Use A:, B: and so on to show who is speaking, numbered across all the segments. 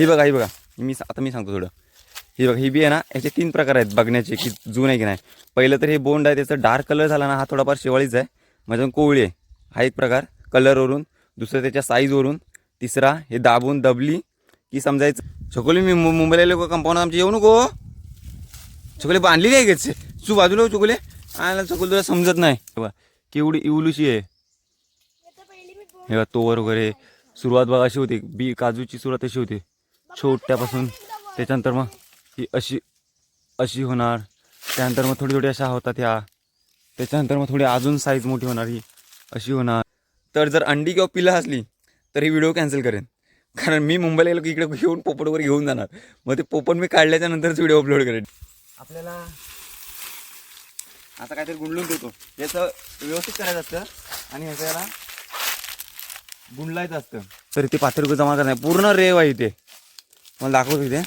A: हे बघा हे बघा. मी आता मी सांगतो थोडं. हे बघा ही बी आहे ना याचे तीन प्रकार आहेत बघण्याचे की जून आहे की नाही. पहिलं तर हे बोंड आहे त्याचं डार्क कलर झाला ना हा थोडाफार शेवाळीच आहे. म्हणजे कोवळी आहे. हा एक प्रकार कलरवरून दुसरं त्याच्या साईजवरून तिसरा हे दाबून दबली की समजायचं. चकोली मी मुंबईला लोक कंपाऊंड आमचे येऊ नको. चकोले बांधलेली आहे गेच तू बाजूला हो चकोले आला चकोल तुला समजत नाही. हे बघा, केवढी इवलूशी आहे. हे बघा तोवर वगैरे. सुरुवात बघा अशी होती. बी काजूची सुरुवात अशी होती. छोट्यापासून त्याच्यानंतर मग ही अशी अशी होणार. त्यानंतर मग थोडी थोडी अशा होतात ह्या. त्याच्यानंतर मग थोडी अजून साईज मोठी होणार ही. अशी होणार. तर जर अंडी किंवा पिलं असली तर ही व्हिडिओ कॅन्सल करेन. कारण मी मुंबईला गेलो की इकडे घेऊन पोपट वगैरे घेऊन जाणार. मग ते पोपट मी काढल्याच्या नंतरच व्हिडिओ अपलोड करेन. आपल्याला आता काहीतरी गुंडलून ठेवतो. याचं व्यवस्थित करायचं असतं आणि ह्याच्याला गुंडलायचं असतं. तर ते पाच रुपये जमा करणार. पूर्ण रेव आहे इथे. मला दाखवतो इथे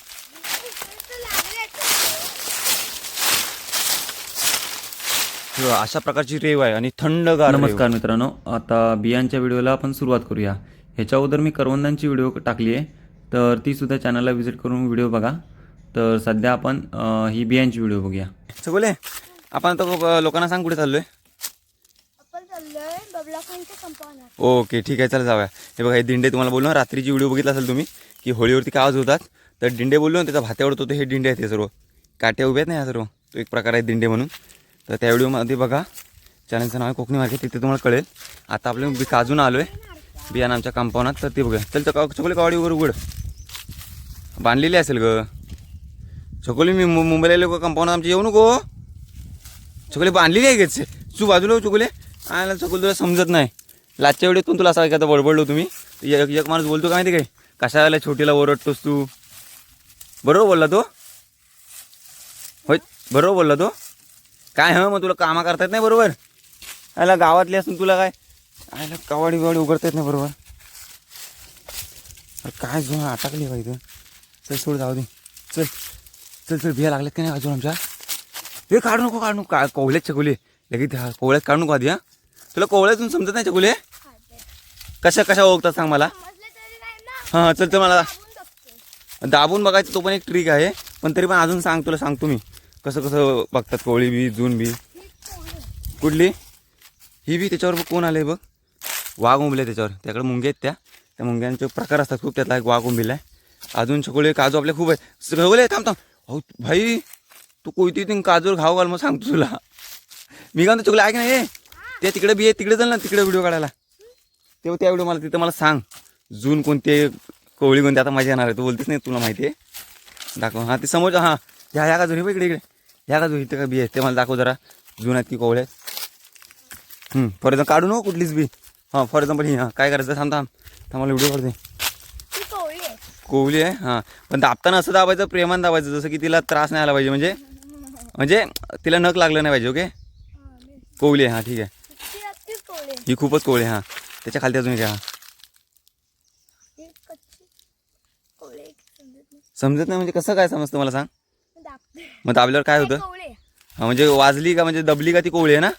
A: हे अशा प्रकारची रेव आहे आणि थंडगार नमस्कार मित्रांनो आता बियांच्या व्हिडिओला आपण सुरुवात करूया. ह्याच्या अगोदर मी करवंदांची व्हिडिओ टाकली आहे तर ती सुद्धा चॅनलला व्हिजिट करून व्हिडिओ बघा. तर सध्या आपण ही बियांची व्हिडिओ बघूया. बोले आपण आता लोकांना सांग कुठे चाललोय. ओके ठीक आहे चला जाऊया. हे बघा हे दिंडे तुम्हाला बोललो ना रात्रीची व्हिडिओ बघितला असेल तुम्ही की होळीवरती काय आवाज होतात तर दिंडे बोललो ना त्याचा भात्यावर होतो हे दिंडे आहेत हे सर्व. काट्या उभे आहेत ना सर्व. तो एक प्रकार आहे दिंडे म्हणून. तर त्या व्हिडिओमध्ये बघा चॅनलचं नाव आहे कोकणी मार्केट तिथे तुम्हाला कळेल. आता आपलं बी काजून आलो आहे बियाणं आमच्या कंपाऊंडात तर ते बघा चल तर चकोली कावडी वगैरे उघड. बांधलेली असेल ग. चकोली मी मुंबईला लोक कंपाऊंडात आमची. येऊ नको. चकोली बांधलेली आहे घ्यायचे तू बाजूला हो चकोले. आला चकोली तुला समजत नाही. लाजच्या पण तुला असं एखादा बडबडलो तुम्ही. एक एक माणूस बोलतो का माहिती काय? कशाला छोटीला ओरडतोस तू? बरोबर बोलला तो? होय बरोबर बोलला तो? काय हं मग तुला कामा करता येत नाही बरोबर? आला गावातली असून तुला काय? आयला कवाडी बिवाडी उघडता येत नाही बरोबर? अरे काय जो अटकली बाई चल सोड जाऊ दे. चल चल चल बिया लागल्यात का नाही अजून आमच्या? हे काढू नको काढू नको. का कोवळ्यात चकुले लगेच हा, कोवळ्यात काढू नको आधी हा. तुला कोवळ्यातून समजत नाही चकुले कशा कशा ओळखतात सांग मला
B: समजले तरी नाही ना
A: हां चल तर मला दाबून बघायचं तो पण एक ट्रिक आहे. पण तरी पण अजून सांग तुला सांगतो मी. कसं कसं बघतात कोवळी बी जून बी. कुठली? ही बी त्याच्यावर बघ कोण आले बघ. वाघ उंबले त्याच्यावर. त्याकडे मुंग्या आहेत त्या. त्या मुंग्यांचे प्रकार असतात खूप त्यातला एक वाघ उंबिला आहे. अजून चकोळे काजू आपले खूप आहे सगळे थांब थांब. अहो भाई तू कोयती तीन काजूवर घाव घाल मग सांगतो तुला. मी काय म्हणतो चकोले ऐक ना हे ते तिकडे बी आहे तिकडे चल ना तिकडे व्हिडिओ काढायला. तेव्हा त्या व्हिडिओ मला तिथं मला सांग. जून कोणते कोवळी कोणते आता मजा येणार आहे तू बोलतेस नाही तुला माहिती आहे. दाखव. हां ते समोर हां ह्या ह्या काजू हे इकडे इकडे. ह्या काजू इथं का बी आहे ते मला दाखव जरा. जून आहेत की कोवळे आहेत. फॉर एक्झाम्पल काढू नको कुठलीच बी. हां फॉर एक्झाम्पल ही हां काय करायचं थांब थांब. थांब मला व्हिडिओ करते
B: कोवळी आहे.
A: कोवली आहे हां. पण दाबताना असं दाबायचं प्रेमान दाबायचं जसं की तिला त्रास नाही आला पाहिजे म्हणजे म्हणजे तिला नख लागलं नाही पाहिजे ओके?
B: हा,
A: कोवली आहे हां ठीक आहे.
B: कोवळी.
A: ही खूपच कोवळी आहे हां. त्याच्या खालती अजून हां
B: ही कच्ची कोवळी आहे की समजत नाही
A: म्हणजे कसं काय समजतं मला सांग? मग दाबल्यावर काय होतं. हां म्हणजे वाजली का म्हणजे दबली का ती कोवळी आहे ना.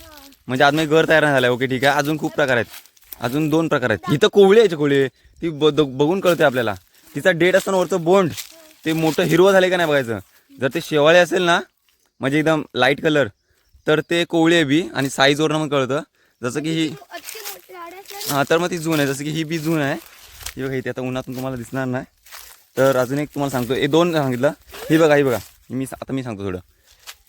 A: म्हणजे आतमध्ये घर तयार नाही झालं ओके ठीक आहे. अजून खूप प्रकार आहेत. अजून दोन प्रकार आहेत. ही तर कोवळी आहे कोवळी. ती बघून कळते आपल्याला. तिचा डेट असताना वरचं बोंड ते मोठं हिरवं झालं का नाही बघायचं? जर ते शेवाळे असेल ना म्हणजे एकदम लाइट कलर तर ते कोवळी आहे बी आणि साईजवरनं मग कळतं. जसं की ही. हां तर मग ती जून आहे. जसं की ही बी जून आहे. ही बघा इथे आता उन्हातून तुम्हाला दिसणार नाही. तर अजून एक तुम्हाला सांगतो. हे दोन सांगितलं. ही बघा ही बघा. मी आता मी सांगतो थोडं.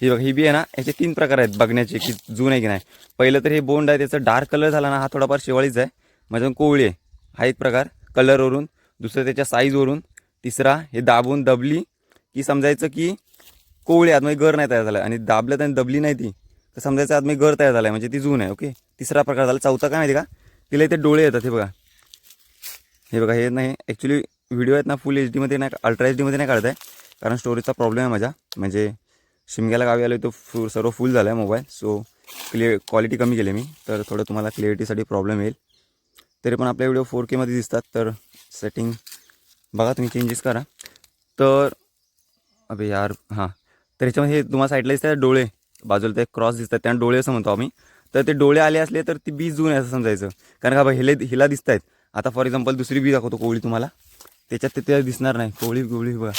A: ही बघा ही बी आहे ना याचे तीन प्रकार आहेत बघण्याचे की जून आहे की नाही. पहिलं तर हे बोंड आहे त्याचं डार्क कलर झाला ना हा थोडाफार शेवाळीच आहे. म्हणजे कोवळी आहे. हा एक प्रकार कलरवरून दुसरं त्याच्या साईजवरून तिसरा हे दाबून दबली की समजायचं की कोवळी आतमध्ये घर नाही तयार झालं. आणि दाबलं आणि दबली नाही ती तर समजायचं आतमध्ये घर तयार झाला आहे म्हणजे ती जून आहे ओके? तिसरा प्रकार झाला चौथा काय माहिती का? तिला इथे डोळे येतात हे बघा. हे बघा हे नाही ॲक्च्युली व्हिडिओ आहेत ना फुल एच डीमध्ये नाही अल्ट्रा एच डीमध्ये नाही काढत आहे. कारण स्टोरेजचा प्रॉब्लेम आहे माझा म्हणजे शिमग्याला गावी आलो तो फु सर्व फुल झाला आहे मोबाईल सो क्लिअर क्वालिटी कमी केली मी. तर थोडं तुम्हाला क्लिअरिटीसाठी प्रॉब्लेम येईल. तरी पण आपल्या व्हिडिओ फोर केमध्ये दिसतात. तर सेटिंग बघा तुम्ही चेंजेस करा. तर अबे यार हां. तर ह्याच्यामध्ये हे तुम्हाला साईडला दिसतात डोळे. बाजूला ते क्रॉस दिसतात. त्यांना डोळे असं म्हणतो आम्ही. तर ते डोळे आले असले तर ती बी जून आहे असं समजायचं. कारण का बाबा हिले हिला दिसत आहेत आता फॉर एक्झाम्पल दुसरी बी दाखवतो कोवळी तुम्हाला. त्याच्यात ते त्याला दिसणार नाही. कोवळी कोवळी बघा.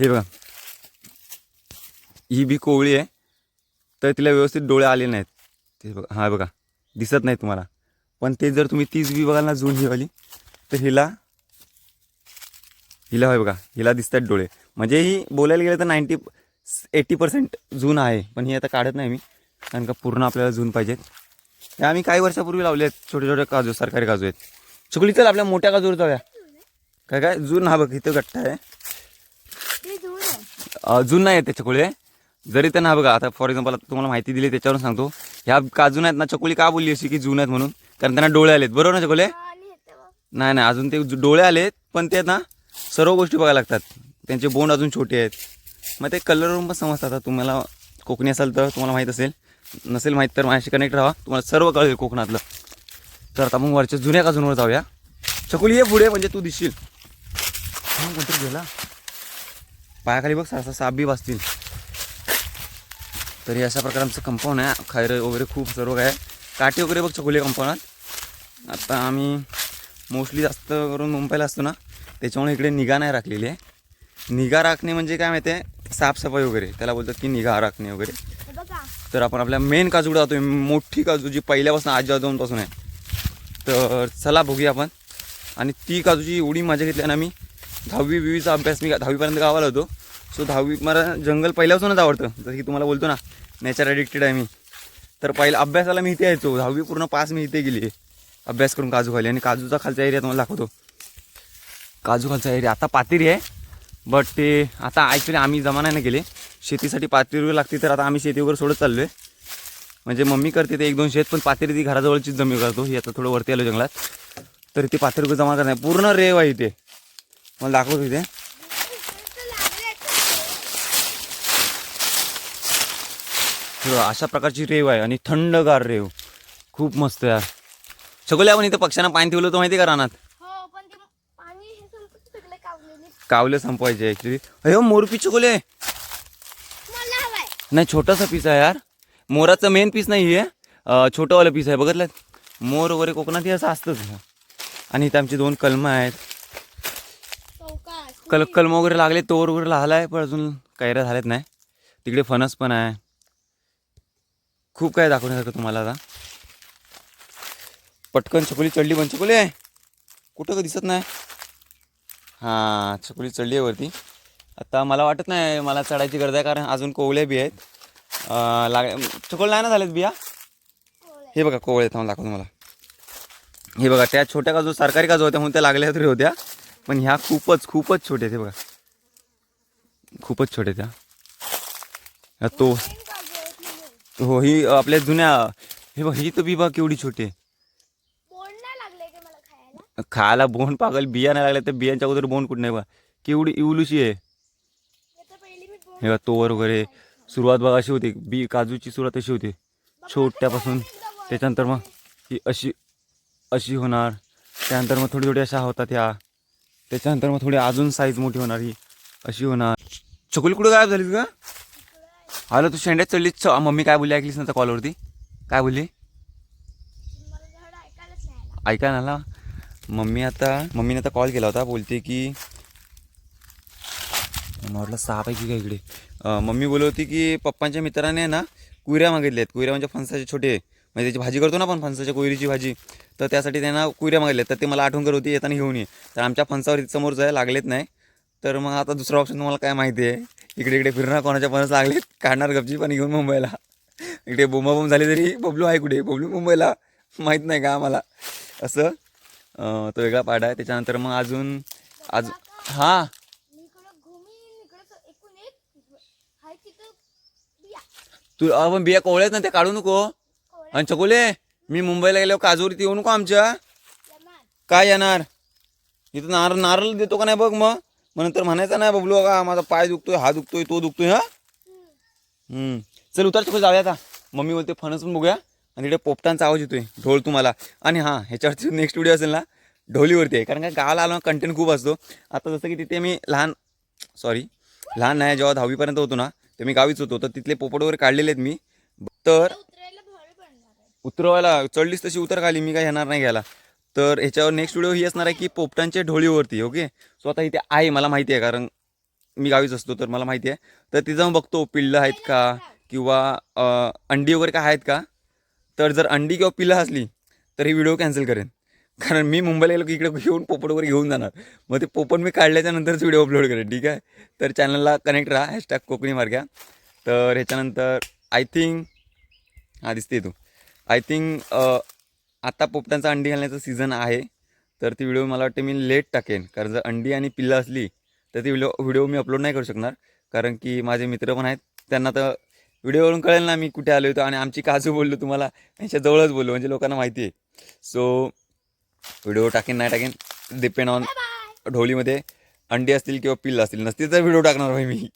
A: हे बघा. ही बी कोवळी आहे. तर तिला व्यवस्थित डोळे आले नाहीत. ते बघा. हा बघा. दिसत नाही तुम्हाला. पण ते जर तुम्ही तीच बी बघाल ना जून हिवाली तर हिला हिला होय बघा. हिला दिसतात डोळे. म्हणजे ही बोलायला गेलं तर नाईन्टी एटी पर्सेंट जून आहे. पण ही आता काढत नाही मी. कारण का पूर्ण आपल्याला जून पाहिजेत. हे आम्ही काही वर्षापूर्वी लावले आहेत छोटे छोटे काजू सरकारी काजू आहेत. चुकली चल आपल्या मोठ्या काजूवर जाऊया. काय काय? जून हा बघ इथं गट्टा आहे.
B: आहे.
A: जून नाही आहेत ते चकोळे जरी त्यांना हा बघा आता फॉर एक्झाम्पल आता तुम्हाला माहिती दिली त्याच्यावरून सांगतो. ह्या काजू आहेत ना चकोळी का बोलली अशी की जून आहेत म्हणून? कारण त्यांना डोळे आलेत. बरोबर ना चकोले. नाही नाही अजून ते डोळे आलेत पण ते ना सर्व गोष्टी बघायला लागतात. त्यांचे बोंड अजून छोटे आहेत. मग ते कलरवरून पण समजतात. तुम्हाला कोकणी असाल तर तुम्हाला माहीत असेल. नसेल माहीत तर माझ्याशी कनेक्ट राहा. तुम्हाला सर्व कळेल कोकणातलं. तर आता मग वरच्या जुन्या काजूंवर जाऊया? चकुली ये पुढे म्हणजे तू दिसशील. हा कोणतरी गेला. पायाखाली बघ सासा साप बी वाचतील. तरी अशा प्रकारे आमचं कंपाऊंड आहे. खायरं वगैरे खूप सर्व काय आहे. काठी वगैरे बघ चकोली कंपाऊंडात आता. आम्ही मोस्टली जास्त करून मुंबईला असतो ना त्याच्यामुळे इकडे निगा नाही राखलेली आहे. निगा राखणे म्हणजे काय माहिती आहे? साफसफाई वगैरे. त्याला बोलतात की निगा राखणे वगैरे. तर आपण आपल्या मेन काजूकडे जातोय. मोठी काजू जी पहिल्यापासून आजी आजोबांपासून आहे. तर चला बघूया आपण. आणि ती काजूची एवढी मजा घेतली ना मी दहावी बीवीचा अभ्यास मी दहावीपर्यंत गावाला होतो. सो दहावी मला जंगल पहिल्यापासूनच आवडतं. जसं की तुम्हाला बोलतो ना नेचर ॲडिक्टेड आहे मी. तर पहिला अभ्यासाला मी इथे यायचो. दहावी पूर्ण पास मी इथे गेली. अभ्यास करून काजू खाली आणि काजूचा खालचा एरिया तुम्हाला दाखवतो. काजू खालचा एरिया आता पातेरी आहे. बट ते आता ॲक्च्युली आम्ही जमा नाही ना गेले शेतीसाठी पातेरी वगैरे लागते तर आता आम्ही शेती वगैरे सोडत चाललो आहे म्हणजे मम्मी करते ते एक दोन शेत पण पातेरी ती घराजवळचीच जमीन करतो. ही आता थोडं वरती आलो जंगलात. तर ती पातेरी जमा करणार पूर्ण रेव आहे इथे. मला दाखवतो इथे. अशा प्रकारची रेव आहे आणि थंडगार रेव. खूप मस्त यार. सगळे आपण इथं पक्ष्यांना पाणी ठेवलं होतं माहिती आहे का रानात? कावले संपवायचे ॲक्च्युली अयो मोरपी चकोले नाही छोटासा पीस आहे यार. मोराचं मेन पीस नाही आहे छोटंवालं पीस आहे बघितलं मोर वगैरे कोकणात हे असं असतंच. आणि इथं आमची दोन कलमं आहेत. कल कलम वगैरे लागले तोर वगैरे लागला आहे पण अजून कैऱ्या झाल्यात नाही. तिकडे फणस पण आहे. खूप काय दाखवण्यासारखं तुम्हाला आता. पटकन छकुली चढली पण. चकोली आहे कुठं का दिसत नाही. हां छकुली चढली आहे वरती. आता मला वाटत नाही मला चढायची गरज आहे कारण अजून कोवळ्या बी आहेत. लाग चकोल नाही ना झालेत बिया? हे बघा कोवळे थांबून दाखवतो मला हे बघा त्या छोट्या काजू सरकारी काजू होत्या म्हणून त्या लागल्या तरी होत्या. पण ह्या खूपच खूपच छोट्या आहेत हे बघा. खूपच छोट्या त्या तो हो ही आपल्या जुन्या हे बघ ही तर बी बघा केवढी छोटी आहे.
B: लागले खायला?
A: बोंड पागल बिया नाही लागल्या तर बियांच्या अगोदर बोंड कुठं नाही बघा. केवढी इवलुशी आहे. हे बघा तोवर वगैरे सुरुवात बघा अशी होती. बी काजूची सुरुवात अशी होती. छोट्यापासून त्याच्यानंतर मग ही अशी अशी होणार. त्यानंतर मग थोडी थोडी अशा होतात ह्या. त्याच्यानंतर मग थोडी अजून साईज मोठी होणार ही. अशी होणार. चकुली कुठं गायब झालीस का हॅलो तू शेंड्यात चढलीस. च- मम्मी काय बोलली? ऐकलीस ना त्या कॉलवरती काय बोलली?
B: मला धड ऐकायलाच नाही आला.
A: ऐका ना ला. मम्मी आता मम्मीने आता कॉल केला होता. बोलते की मला वाटलं सहा पैकी काय इकडे. मम्मी बोलत होती की पप्पांच्या मित्राने ना कुऱ्या मागितल्या आहेत कुऱ्या म्हणजे फणसाचे छोटे. म्हणजे त्याची भाजी करतो ना आपण फणसाच्या कोयरीची भाजी. तर त्यासाठी त्यांना कुऱ्या मागितल्या तर ते मला आठवण करत होती येताना घेऊन ये. तर आमच्या फणसावर समोर जाय लागलेत नाही. तर मग आता दुसरा ऑप्शन तुम्हाला काय माहिती आहे? इकडे इकडे फिरणार कोणाच्या फणस लागलेत? काढणार गपची पण घेऊन मुंबईला. इकडे बोंबाबोंब झाली तरी बबलू आहे कुठे? बबलू मुंबईला. माहीत नाही का आम्हाला? असं तो वेगळा पाडा आहे. त्याच्यानंतर मग अजून आज हां.
B: बिया
A: तू आपण बिया कोवळ्यात ना ते काढू नको. आणि चकोले? मी मुंबईला गेल्यावर काजूवरती येऊ नको आमच्या. काय येणार? इथं नारळ नारळ देतो का नाही बघ मग? मग नंतर म्हणायचं नाही बबलू का माझा पाय दुखतोय हा दुखतोय तो दुखतोय हा? चल उतरतो चकोले जाऊया आता. मम्मी बोलते फणस पण बघूया. आणि तिकडे पोपटांचा आवाज येतोय ढोल तुम्हाला. आणि हां ह्याच्यावरती नेक्स्ट व्हिडिओ असेल ना ढोलीवरती आहे. कारण का गावाला आलो कंटेंट खूप असतो. आता जसं की तिथे मी लहान सॉरी लहान नाही जेव्हा दहावीपर्यंत होतो ना ते मी गावीच होतो. तर तिथले पोपट वगैरे काढलेले आहेत मी. तर
B: उतरायला भारी पडणार आहे
A: उतरवायला चढलीच तशी उतर खाली मी काय येणार नाही घ्यायला. तर ह्याच्यावर नेक्स्ट व्हिडिओ ही असणार आहे की पोपटांच्या ढोळीवरती ओके सो आता इथे आहे मला माहिती आहे कारण मी गावीच असतो तर मला माहिती आहे. तर तिथं जाऊन बघतो पिल्लं आहेत का? किंवा अंडी वगैरे काय आहेत का? तर जर अंडी किंवा पिल्लं असली तर ही व्हिडिओ कॅन्सल करेन. कारण मी मुंबईला गेलो की इकडे घेऊन पोपट वगैरे घेऊन जाणार. मग ते पोपट मी काढल्याच्या नंतरच व्हिडिओ अपलोड करेन ठीक आहे? तर चॅनलला कनेक्ट राहा हॅशटॅग कोकणी मार्ग्या. तर ह्याच्यानंतर आय थिंक हा दिसते तू. आय थिंक आता पोपटांचा अंडी घालण्याचा सीझन आहे. तर ती व्हिडिओ मला वाटते मी लेट टाकेन. कारण जर अंडी आणि पिल्लं असली तर ती व्हिडिओ व्हिडिओ मी अपलोड नाही करू शकणार. कारण की माझे मित्र पण आहेत. त्यांना तर व्हिडिओवरून कळेल ना मी कुठे आलो होतो. आणि आमची काजू बोललो तुम्हाला यांच्या जवळच बोललो म्हणजे लोकांना माहिती आहे. सो व्हिडिओ टाकेन नाही टाकेन डिपेंड ऑन ढोलीमध्ये अंडी असतील किंवा पिल्लं असतील. नसतील तर व्हिडिओ टाकणार भाई मी.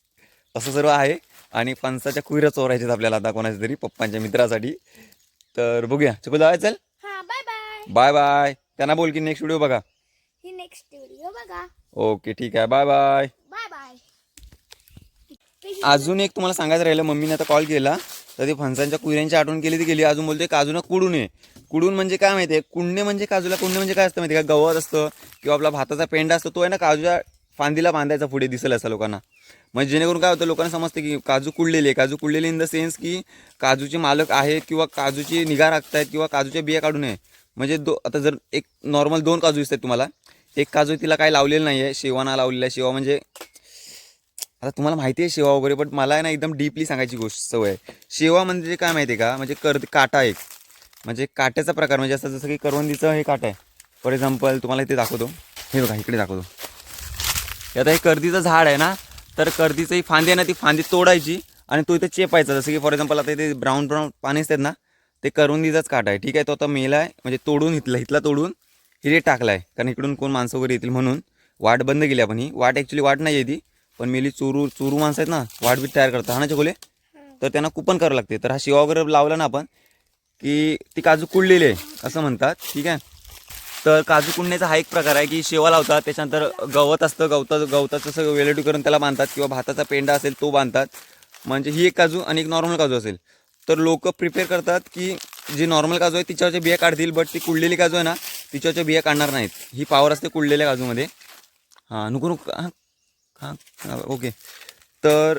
A: असं सर्व आहे. आणि फणसाच्या कुयऱ्या चोरायच्यात आपल्याला आता कोणाच्या तरी पप्पांच्या मित्रासाठी. तर बघूया. चुकू जाय चल.
B: हा बाय बाय
A: बाय बाय त्यांना बोल की नेक्स्ट व्हिडिओ बघा.
B: ही नेक्स्ट व्हिडिओ बघा.
A: ओके ठीक आहे. बाय बाय
B: बाय बाय
A: अजून एक तुम्हाला सांगायचं राहिलं मम्मीने आता कॉल केला. तर ते फणसांच्या कुऱ्यांची आठवण केली ती गेली. अजून बोलते काजूना कुडून आहे. कुडून म्हणजे काय माहिती आहे कुंडे म्हणजे काजूला कुंडे म्हणजे काय असतं माहिती का? गवत असतं किंवा आपला भाताचा पेंडा असतो तो आहे ना काजूच्या फांदीला बांधायचा पुढे दिसेल असा लोकांना. म्हणजे जेणेकरून काय होतं लोकांना समजते की काजू कुडलेली आहे. काजू कुडलेली इन द सेन्स की काजूचे मालक आहेत किंवा काजूची निगा राखतायत किंवा काजूच्या बिया काढू नये. म्हणजे दो आता जर एक नॉर्मल दोन काजू दिसतात तुम्हाला एक काजू तिला काय लावलेलं नाही आहे शेवाना लावलेला आहे. शेवा म्हणजे आता तुम्हाला माहिती आहे शेवा वगैरे पण मला आहे ना एकदम डीपली सांगायची गोष्ट सवय आहे. शेवा म्हणजे काय माहिती आहे का? म्हणजे कर काटा एक. म्हणजे काट्याचा प्रकार म्हणजे असं जसं की करवंदीचं हे काटा आहे. फॉर एक्झाम्पल तुम्हाला इथे दाखवतो. हे बघा इकडे दाखवतो. आता हे कर्दीचं झाड आहे ना तर कर्दीचं ही फांदी आहे ना ती फांदी तोडायची आणि तो इथे चेपायचा. जसं की फॉर एक्झाम्पल आता इथे ब्राऊन ब्राऊन पाणी असतात ना ते करवंदीचाच काटा आहे. ठीक आहे तो आता मेला आहे म्हणजे तोडून इथला इथला तोडून हिरे टाकला आहे कारण इकडून कोण माणसं वगैरे येतील म्हणून वाट बंद केली आपण ही. वाट ॲक्च्युली वाट नाही आहे ती पण मेली चोरू चोरू माणसं आहेत ना वाट बी तयार करतात. हा ना चकोले तर त्यांना कुपन करावं लागते. तर हा शिवा वगैरे लावला ना आपण की ती काजू कुडलेली आहे असं म्हणतात. ठीक आहे? तर काजू कुंडण्याचा हा एक प्रकार आहे की शेवा लावतात त्याच्यानंतर गवत असतं गवता गवताचं सगळं वेलटी करून त्याला बांधतात किंवा भाताचा पेंडा असेल तो बांधतात. म्हणजे ही एक काजू आणि एक नॉर्मल काजू असेल. तर लोक प्रिपेअर करतात की जी नॉर्मल काजू आहे तिच्यावरच्या बिया काढतील बट ती कुडलेली काजू आहे ना तिच्यावरच्या बिया काढणार नाहीत. ही पावर असते कुडलेल्या काजूमध्ये. हां नुकू नको हां हां हां, ओके तर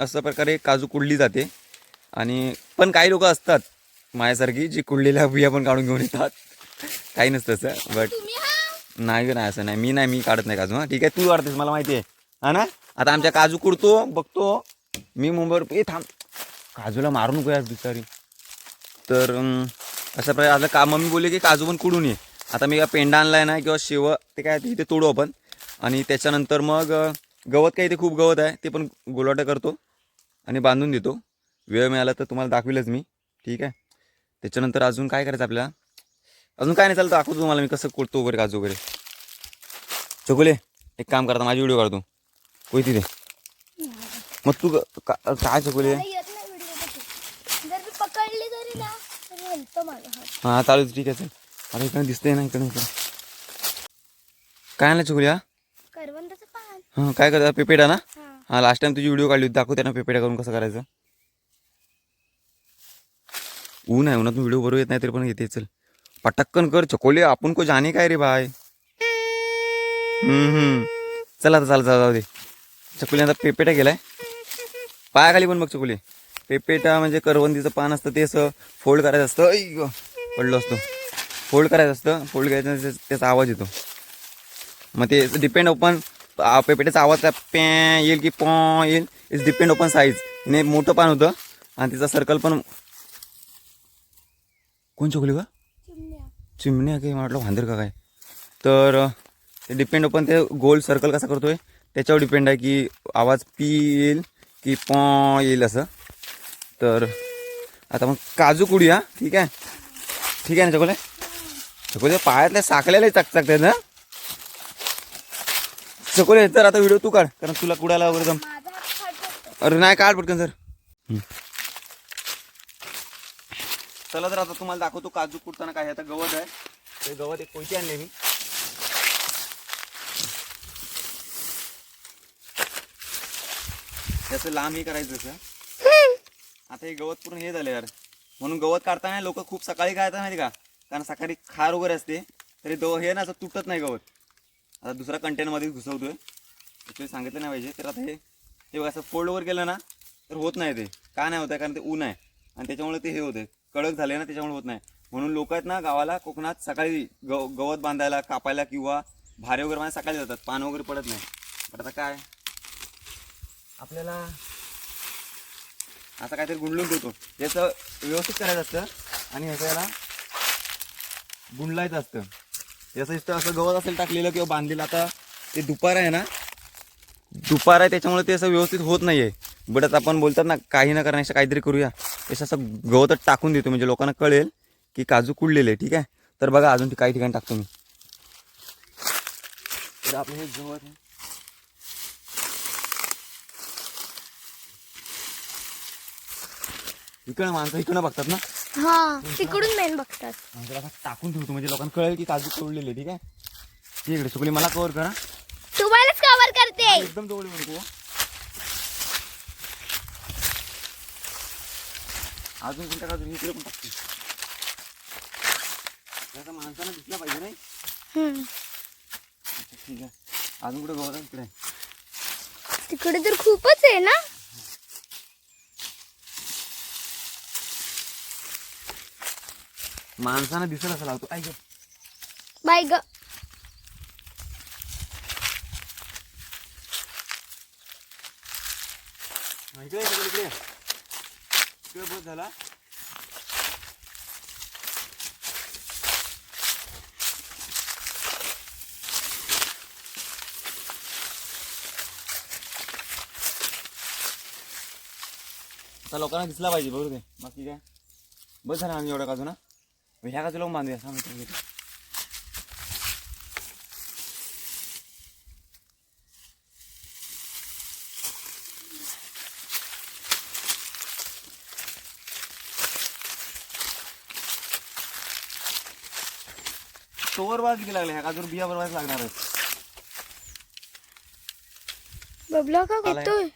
A: अशा प्रकारे काजू कुडली जाते. आणि पण काही लोक असतात माझ्यासारखी जी कुडलेल्या बिया पण काढून घेऊन येतात. काही नसतं असं बट नाही नाही असं नाही. मी नाही मी काढत नाही काजू हां. ठीक आहे तू काढतेस मला माहिती आहे. हा ना? आता आमच्या काजू कुडतो बघतो. मी मुंबईवर ए थांब. काजूला मारू नको यार बिचारी. तर अशा प्रकारे आता का मम्मी बोलली की काजू पण कुडून ये. आता मी का पेंडा आहे ना किंवा शेव ते काय ते इथे तोडू आपण. आणि त्याच्यानंतर मग गवत काही ते खूप गवत आहे ते पण गोलाटा करतो आणि बांधून देतो. वेळ मिळाला तर तुम्हाला दाखविलच मी. ठीक आहे? त्याच्यानंतर अजून काय करायचं आपल्याला? अजून काय नाही चालतं दाखवतो तुम्हाला मी कसं कुडतो वगैरे काजू वगैरे. चकुले एक काम करता माझी व्हिडिओ काढतो कोई तिथे. मग तू काय चकुले?
B: नाही ना
A: हां. चालू ठीक आहे चल. आता इकडे दिसतंय ना इकडे काय आणलं चकुली हा? हां काय करता? पेपेटा ना?
B: हा.
A: हां लास्ट टाइम तुझी व्हिडिओ काढली होती दाखव त्यांना पेपेटा करून कसं करायचं. ऊन आहे उन्हातून व्हिडिओ बरोबर येत नाही तरी पण येते चल. पटक्कन कर चकोले आपण को जाणे काय रे बाय चला आता चला चला जाऊ दे. चकोली आता पेपेटा गेलाय. पायाखाली पण बघ चकोली पेपेटा म्हणजे करवंदीचं पान असतं ते असं फोल्ड करायचं असतं. ऐ ग, पडलो असतो. फोल्ड करायचं असतं फोल्ड करायचं त्याचा आवाज येतो. मग ते डिपेंड ओपन पेपेट्याचा आवाज त्या पॅ येईल की पॉ येईल? इट्स डिपेंड ओपन साईज नाही मोठं पान होतं आणि तिचा सर्कल पण कोण चोकली का
B: चिमण्या
A: चिमण्या काही म्हटलं वांदर का काय? तर ते डिपेंड ओपन ते गोल सर्कल कसा करतोय त्याच्यावर डिपेंड आहे की आवाज पी येईल की पॉ येईल असं. तर आता मग काजू कुडूया ठीक आहे? ठीक आहे ना चकोले? चकोले पायातल्या साकल्याला चकचकतात ना? चकोले तर आता व्हिडिओ तू काढ कारण तुला कुडाला वगैरे जम. अरे नाही काढ पटकन सर. चला तर आता तुम्हाला दाखवतो काजू कुटताना काय आता गवत आहे. ते गवत एक कोयती आणले मी. त्याचं लांब हे करायचं असं आता हे गवत पूर्ण हे झालं यार. म्हणून गवत काढताना लोक खूप सकाळी काय माहिती का? कारण सकाळी खार वगैरे असते. तरी दव हे ना असं तुटत नाही गवत. आता दुसरा कंटेनरमध्ये घुसवतोय. ॲक्च्युली सांगितलं नाही पाहिजे. तर आता हे ते बघा असं फोल्ड वर केलं ना तर होत नाही ते. का नाही होत आहे? कारण ते ऊन आहे. आणि त्याच्यामुळे ते हे होतं कडक झाले ना त्याच्यामुळे होत नाही. म्हणून लोक आहेत ना गावाला कोकणात सकाळी गव गवत बांधायला कापायला किंवा भारे वगैरे बांधायला सकाळी जातात. पान वगैरे पडत नाही. पण आता काय? आपल्याला आता काहीतरी गुंडलून ठेवतो. याचं व्यवस्थित करायचं असतं आणि ह्याचं याला गुंडलायचं असतं. याचं इथं असं गवत असेल टाकलेलं किंवा बांधलेलं आता ते दुपार आहे ना दुपार आहे त्याच्यामुळे ते असं व्यवस्थित होत नाही आहे बट आता आपण बोलतात ना काही न करण्याचं काहीतरी करूया. तसं असं गवतच टाकून देतो म्हणजे लोकांना कळेल की काजू कुडलेले ठीक आहे? तर बघा अजून काही ठिकाणी टाकतो मी. तर आपलं हे गवत आहे. इकडं माणसं इकडं बघतात ना?
B: हा तिकडून मेन बघतात.
A: आता टाकून ठेवतो म्हणजे लोकांना कळेल की काजू तोडलेले ठीक आहे? ठीक इकडे सुकली मला कवर करा.
B: तुम्हालाच कव्हर करते.
A: एकदम जवळ म्हणतो अजून कोणत्या काजू इकडे पण टाकते माणसाला दिसला पाहिजे नाही. अच्छा, ठीक आहे. अजून कुठे गवत आहे? इकडे.
B: तिकडे तर खूपच आहे ना?
A: माणसानं दिसत असं लावतो. ऐक
B: बाय ग.
A: इकडे ये, इकडे इकडे. इकडे झाला. आता लोकांना दिसला पाहिजे बरोबर बाकी काय? बस झाला आम्ही एवढा काजू ना ह्या काजूला बांधूया? सांग. बाज किती लागले ह्या काजूर बिया बरोबर लागणार आहेत
B: बबला का
A: आलाय.
B: घेतोय